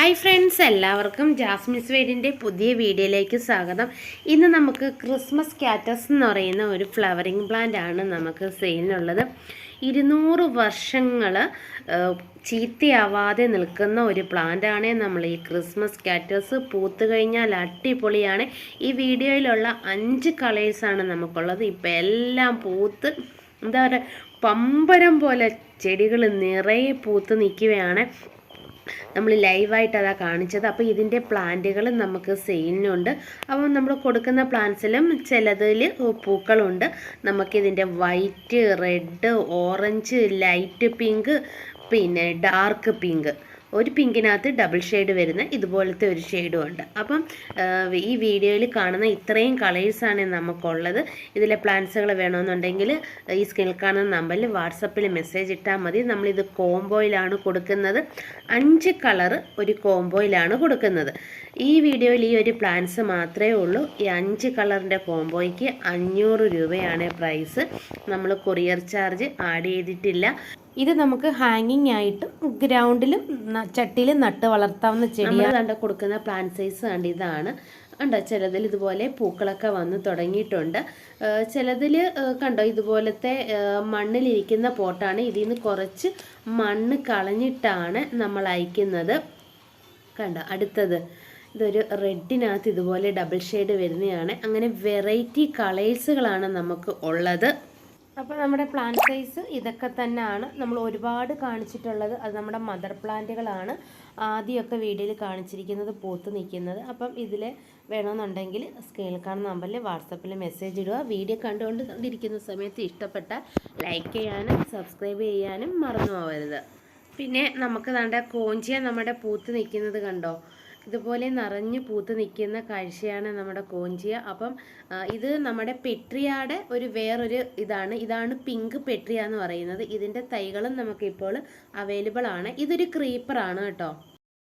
Hi friends എല്ലാവർക്കും ജാസ്മിസ് വേഡിന്റെ പുതിയ വീഡിയോയിലേക്ക് സ്വാഗതം. ഇന്ന് നമുക്ക് ക്രിസ്മസ് കാറ്റസ് എന്ന് പറയുന്ന ഒരു ഫ്ലവറിങ് പ്ലാന്റ് ആണ് നമുക്ക് സെയിലിനുള്ളത് ഇരുന്നൂറ് വർഷങ്ങൾ ചീത്തയാവാതെ നിൽക്കുന്ന ഒരു പ്ലാന്റാണ് നമ്മൾ ഈ ക്രിസ്മസ് കാറ്റസ് പൂത്ത് കഴിഞ്ഞാൽ അടിപൊളിയാണ്. ഈ വീഡിയോയിലുള്ള അഞ്ച് കളേഴ്സാണ് നമുക്കുള്ളത്. ഇപ്പം എല്ലാം പൂത്ത് എന്താ പറയുക പമ്പരം പോലെ ചെടികൾ നിറയെ പൂത്ത് നിൽക്കുകയാണ്. നമ്മൾ ലൈവായിട്ട് അതാ കാണിച്ചത്. അപ്പോൾ ഇതിന്റെ പ്ലാന്റുകൾ നമുക്ക് സെയിലിനുണ്ട്. അപ്പോൾ നമ്മൾ കൊടുക്കുന്ന പ്ലാന്റ്സിലും ചിലതിൽ പൂക്കളുണ്ട്. നമുക്കിതിന്റെ white red orange light pink പിന്നെ ഡാർക്ക് പിങ്ക്. ഒരു പിങ്കിനകത്ത് ഡബിൾ ഷെയ്ഡ് വരുന്ന ഇതുപോലത്തെ ഒരു ഷെയ്ഡും ഉണ്ട്. അപ്പം ഈ വീഡിയോയിൽ കാണുന്ന ഇത്രയും കളേഴ്സാണ് നമുക്കുള്ളത്. ഇതിലെ പ്ലാന്റ്സുകൾ വേണമെന്നുണ്ടെങ്കിൽ ഈ സ്ക്രീനിൽ കാണുന്ന നമ്പറിൽ വാട്സപ്പിൽ മെസ്സേജ് ഇട്ടാൽ മതി. നമ്മളിത് കോംബോയിലാണ് കൊടുക്കുന്നത്. അഞ്ച് കളറ് ഒരു കോംബോയിലാണ് കൊടുക്കുന്നത്. ഈ വീഡിയോയിൽ ഈ ഒരു പ്ലാന്റ്സ് മാത്രമേ ഉള്ളൂ. ഈ അഞ്ച് കളറിന്റെ കോംബോയ്ക്ക് അഞ്ഞൂറ് രൂപയാണ് പ്രൈസ് നമ്മൾ കൊറിയർ ചാർജ് ആഡ് ചെയ്തിട്ടില്ല. ഇത് നമുക്ക് ഹാങ്ങിങ് ആയിട്ടും ഗ്രൗണ്ടിലും ചട്ടിയിലും നട്ട് വളർത്താവുന്ന ചെടിയാണ് കണ്ട കൊടുക്കുന്ന പ്ലാന്റ് സൈസ് കണ്ട് ഇതാണ്. കണ്ടോ? ചിലതിൽ ഇതുപോലെ പൂക്കളൊക്കെ വന്ന് തുടങ്ങിയിട്ടുണ്ട്. ചിലതിൽ കണ്ടോ? ഇതുപോലത്തെ മണ്ണിലിരിക്കുന്ന പോട്ടാണ്. ഇതിൽ നിന്ന് കുറച്ച് മണ്ണ് കളഞ്ഞിട്ടാണ് നമ്മൾ അയക്കുന്നത്. കണ്ടോ? അടുത്തത്. ഇതൊരു റെഡിനകത്ത് ഇതുപോലെ ഡബിൾ ഷെയ്ഡ് വരുന്നതാണ്. അങ്ങനെ വെറൈറ്റി കളേഴ്സുകളാണ് നമുക്ക് ഉള്ളത്. അപ്പോൾ നമ്മുടെ പ്ലാന്റ് സൈസ് ഇതൊക്കെ തന്നെയാണ് നമ്മൾ ഒരുപാട് കാണിച്ചിട്ടുള്ളത്. അത് നമ്മുടെ മദർ പ്ലാന്റുകളാണ് ആദ്യമൊക്കെ വീഡിയോയിൽ കാണിച്ചിരിക്കുന്നത് പൂത്ത് നിൽക്കുന്നത്. അപ്പം ഇതിൽ വേണമെന്നുണ്ടെങ്കിൽ സ്ക്രീനിൽ കാണുന്ന നമ്പറിൽ വാട്സപ്പിൽ മെസ്സേജ് ഇടുക. വീഡിയോ കണ്ടുകൊണ്ടിരിക്കുന്ന സമയത്ത് ഇഷ്ടപ്പെട്ട ലൈക്ക് ചെയ്യാനും സബ്സ്ക്രൈബ് ചെയ്യാനും മറന്നു പോകരുത്. പിന്നെ നമുക്ക് നമ്മുടെ കോഞ്ചിയ നമ്മുടെ പൂത്ത് നിൽക്കുന്നത് കണ്ടോ? ഇതുപോലെ നിറഞ്ഞ് പൂത്ത് നിൽക്കുന്ന കാഴ്ചയാണ് നമ്മുടെ കോഞ്ചിയ. അപ്പം ഇത് നമ്മുടെ പെട്രിയാടെ ഒരു വേറൊരു ഇതാണ്. ഇതാണ് പിങ്ക് പെട്രിയ എന്ന് പറയുന്നത്. ഇതിന്റെ തൈകളും നമുക്കിപ്പോൾ അവൈലബിൾ ആണ്. ഇതൊരു ക്രീപ്പറാണ് കേട്ടോ.